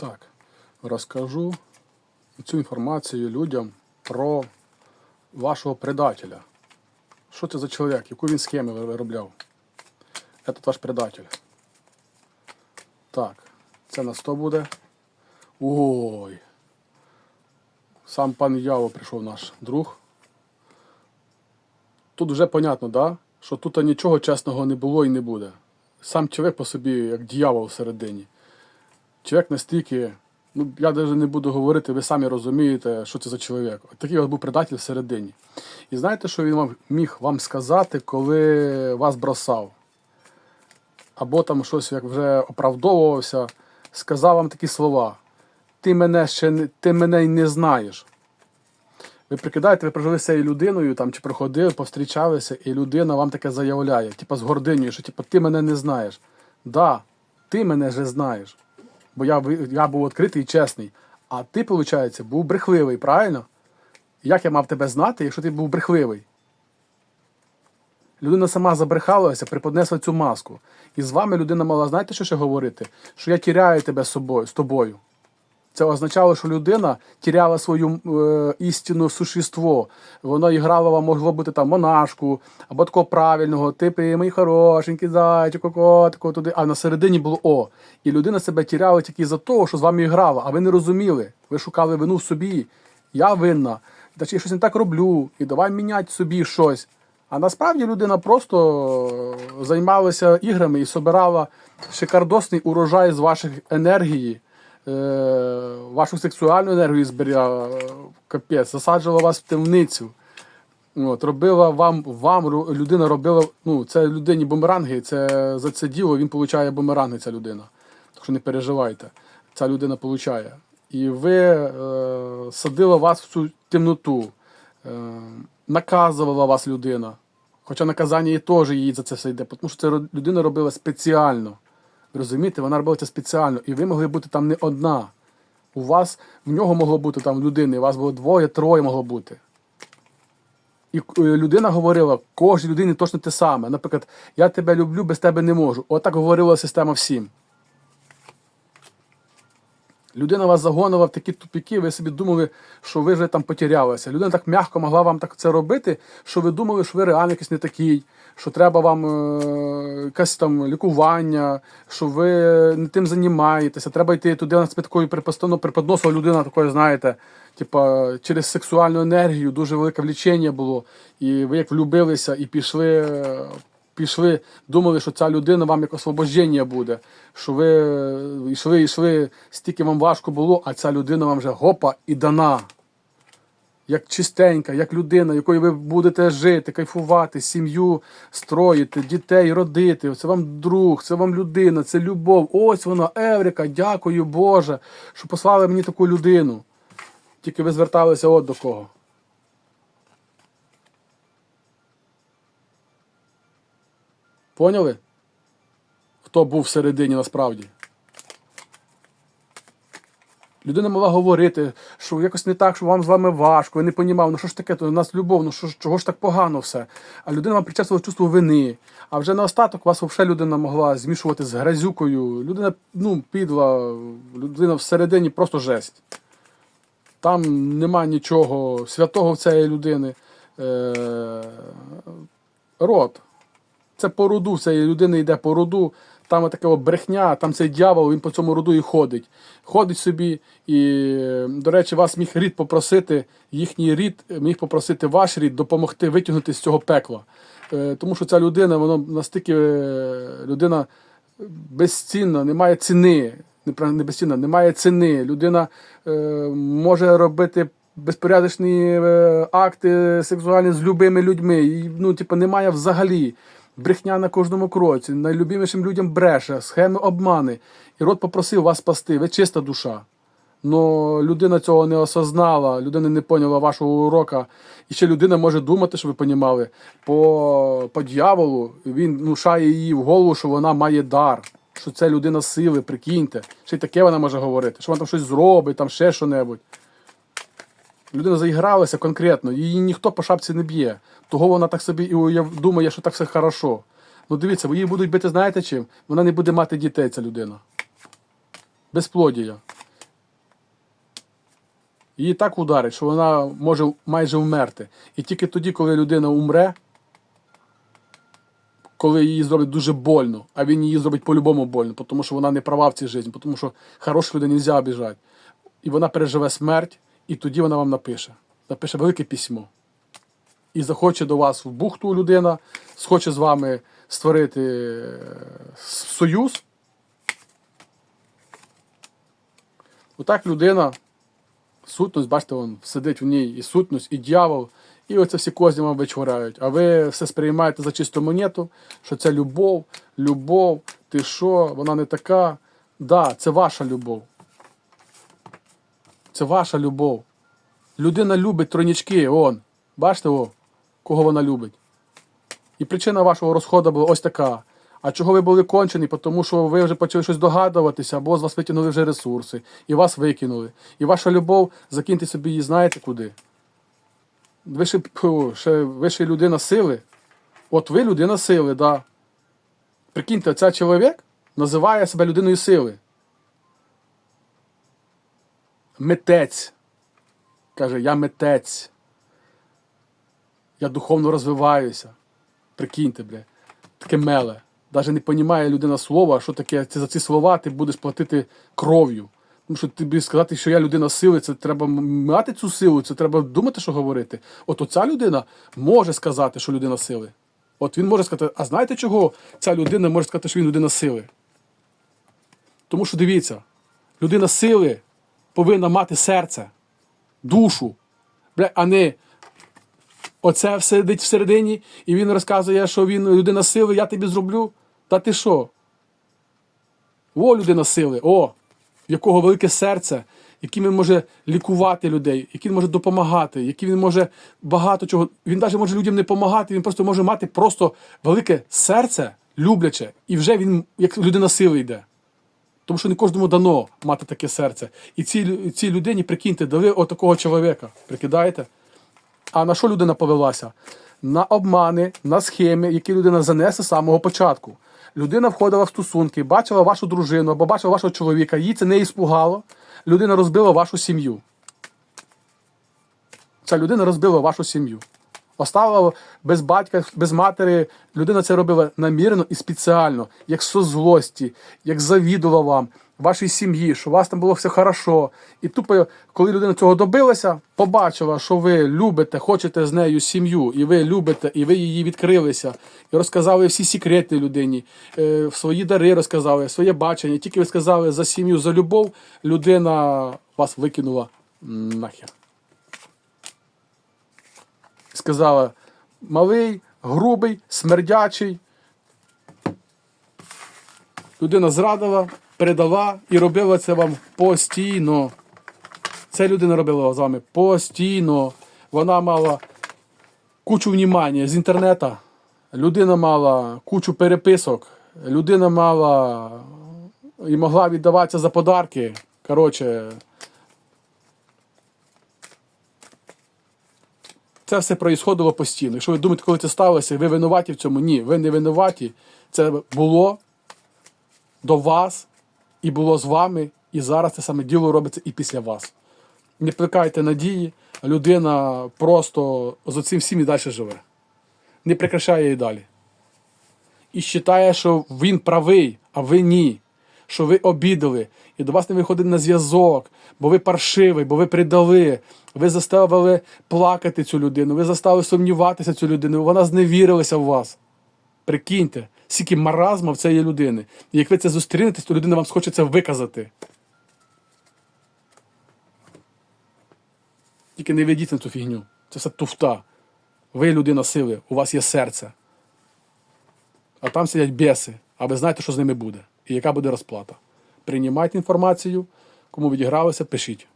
Так, розкажу цю інформацію людям про вашого предателя. Що це за чоловік, яку він схему виробляв? Це ваш предатель. Так, це на 100 буде. Ой. Сам пан Яво прийшов наш друг. Тут вже понятно, да? що тут нічого чесного не було і не буде. Сам чоловік по собі, як дьявол всередині. Чоловік настільки, ну я навіть не буду говорити, ви самі розумієте, що це за чоловік. Такий от був предатель всередині. І знаєте, що він вам міг вам сказати, коли вас бросав? Або там щось як вже оправдовувався, сказав вам такі слова. Ти мене ще не, ти мене й не знаєш. Ви прикидаєте, ви прожили з цією людиною, там, чи проходили, повстрічалися, і людина вам таке заявляє, типа з гординою, що типа, ти мене не знаєш. Да, ти мене вже знаєш. Бо я, я був відкритий і чесний. А ти, виходить, був брехливий, правильно? Як я мав тебе знати, якщо ти був брехливий? Людина сама забрехалася, приподнесла цю маску. І з вами людина мала, знаєте, що ще говорити? Що я тіряю тебе з собою, з тобою. Це означало, що людина тіряла свою е, істинне существо. Воно іграло вам, могло бути там монашку, або такого правильного, типу, мій хорошенький зайчику, котику, туди. А на середині було О. І людина себе тіряла тільки за того, що з вами грала, а ви не розуміли. Ви шукали вину в собі. Я винна. Та чи я щось не так роблю, і давай міняти собі щось. А насправді людина просто займалася іграми і собирала шикардосний урожай з ваших енергії, е, вашу сексуальну енергію зберігала, е, капець, засаджувала вас в темницю. От, робила вам, вам людина робила, ну, це людині бумеранги, це за це діло він получає бумеранги, ця людина. Так що не переживайте, ця людина получає. І ви е, садила вас в цю темноту, е, наказувала вас людина. Хоча наказання і теж їй за це все йде, тому що це людина робила спеціально. Розумієте, вона робила це спеціально, і ви могли бути там не одна. У вас в нього могло бути там людини, у вас було двоє, троє могло бути. І е, людина говорила, кожній людині точно те саме. Наприклад, я тебе люблю, без тебе не можу. Отак говорила система всім. Людина вас загонила в такі тупіки, ви собі думали, що ви вже там потерялися. Людина так м'яко могла вам так це робити, що ви думали, що ви реально якийсь не такий, що треба вам е, якесь там лікування, що ви не тим займаєтеся, треба йти туди на такою припостану, приподносила людина такою, знаєте, типа через сексуальну енергію дуже велике влічення було. І ви як влюбилися і пішли. Пішли, думали, що ця людина вам як освобождення буде. Що ви йшли, йшли, стільки вам важко було, а ця людина вам вже гопа і дана. Як чистенька, як людина, якою ви будете жити, кайфувати, сім'ю строїти, дітей родити. Це вам друг, це вам людина, це любов. Ось вона, Еврика, дякую Боже, що послали мені таку людину. Тільки ви зверталися от до кого. Поняли? Хто був всередині насправді? Людина могла говорити, що якось не так, що вам з вами важко, ви не понімав, ну що ж таке, то у нас любов, ну що ж, чого ж так погано все. А людина вам причасувала чувство вини. А вже на остаток вас взагалі людина могла змішувати з грязюкою. Людина, ну, підла, людина всередині просто жесть. Там нема нічого святого в цієї людини. Е- рот. Це по роду, цієї людини йде по роду. Там така брехня, там цей дьявол, він по цьому роду і ходить. Ходить собі, і, до речі, вас міг рід попросити, їхній рід міг попросити ваш рід допомогти витягнути з цього пекла. Е, Тому що ця людина, вона настільки е, людина безцінна, немає ціни. Не безцінна, немає ціни. Людина е, може робити безпорядочні акти сексуальні з любими людьми. І, ну, типу, немає взагалі. Брехня на кожному кроці, найлюбімішим людям бреше, схеми обмани. І рот попросив вас спасти, ви чиста душа. Но людина цього не осознала, людина не поняла вашого урока. І ще людина може думати, що ви понімали, по, по дьяволу він внушає її в голову, що вона має дар, що це людина сили, прикиньте. Ще й таке вона може говорити, що вона там щось зробить, там ще що-небудь. Людина заігралася конкретно, її ніхто по шапці не б'є. Того вона так собі і уяв- думає, що так все хорошо. Ну дивіться, її будуть бити, знаєте чим? Вона не буде мати дітей, ця людина. Безплодія. її так ударить, що вона може майже вмерти. І тільки тоді, коли людина умре, коли її зроблять дуже больно, а він її зробить по-любому больно, тому що вона не права в цій житті, тому що хороших людей не можна обіжати. І вона переживе смерть, і тоді вона вам напише. Напише велике письмо. І захоче до вас в бухту людина, схоче з вами створити е, союз. Отак людина, сутність, бачите, вон, сидить в ній і сутність, і дьявол, і оце всі козні вам вичворяють. А ви все сприймаєте за чисту монету, що це любов, любов, ти що, вона не така. Да, це ваша любов. Це ваша любов. Людина любить тронячки, он. Бачите, о, кого вона любить. І причина вашого розходу була ось така. А чого ви були кончені? Тому що ви вже почали щось догадуватися, або з вас витягнули вже ресурси, і вас викинули. І ваша любов, закиньте собі її, знаєте куди? Ви ще, ще, ви ще людина сили. От ви людина сили, да. Прикиньте, цей чоловік називає себе людиною сили. Митець. Каже, я митець. Я духовно розвиваюся. Прикиньте, бля. Таке меле. Навіть не розуміє людина слова, що таке за ці слова ти будеш платити кров'ю. Тому що тобі сказати, що я людина сили, це треба мати цю силу, це треба думати, що говорити. От оця людина може сказати, що людина сили. От він може сказати, а знаєте чого ця людина може сказати, що він людина сили? Тому що дивіться, людина сили повинна мати серце, душу, а не оце сидить всередині, і він розказує, що він людина сили, я тобі зроблю. Та ти що? О, людина сили, о, в якого велике серце, яким він може лікувати людей, яким він може допомагати, яким він може багато чого. Він навіть може людям не допомагати, він просто може мати просто велике серце, любляче, і вже він як людина сили йде. Тому що не кожному дано мати таке серце. І цій, цій людині, прикиньте, дали отакого чоловіка. Прикидаєте? А на що людина повелася? На обмани, на схеми, які людина занесе з самого початку. Людина входила в стосунки, бачила вашу дружину або бачила вашого чоловіка, їй це не іспугало. Людина розбила вашу сім'ю. Ця людина розбила вашу сім'ю. Оставила без батька, без матері. Людина це робила намірено і спеціально, як со злості, як завідувала вам, вашій сім'ї, що у вас там було все хорошо. І тупо, коли людина цього добилася, побачила, що ви любите, хочете з нею сім'ю, і ви любите, і ви її відкрилися, і розказали всі секрети людині, е, свої дари розказали, своє бачення. Тільки ви сказали за сім'ю, за любов, людина вас викинула нахер. Сказала, малий, грубий, смердячий. Людина зрадила, передала і робила це вам постійно. Це людина робила з вами постійно. Вона мала кучу внімання з інтернету. Людина мала кучу переписок. Людина мала і могла віддаватися за подарки. Коротше, це все проїсходило постійно. Якщо ви думаєте, коли це сталося, ви винуваті в цьому? Ні, ви не винуваті. Це було до вас і було з вами, і зараз це саме діло робиться і після вас. Не плекайте надії, людина просто з цим всім і далі живе. Не прикрашає її далі. І вважає, що він правий, а ви ні. Що ви обідали, і до вас не виходить на зв'язок, бо ви паршивий, бо ви предали, ви заставили плакати цю людину, ви заставили сумніватися цю людину, вона зневірилася в вас. Прикиньте, скільки маразма в цієї людини. І як ви це зустрінетесь, то людина вам схоче це виказати. Тільки не ведіть на цю фігню. Це все туфта. Ви людина сили, у вас є серце. А там сидять біси, а ви знаєте, що з ними буде і яка буде розплата. Приймайте інформацію, кому відігралося, пишіть.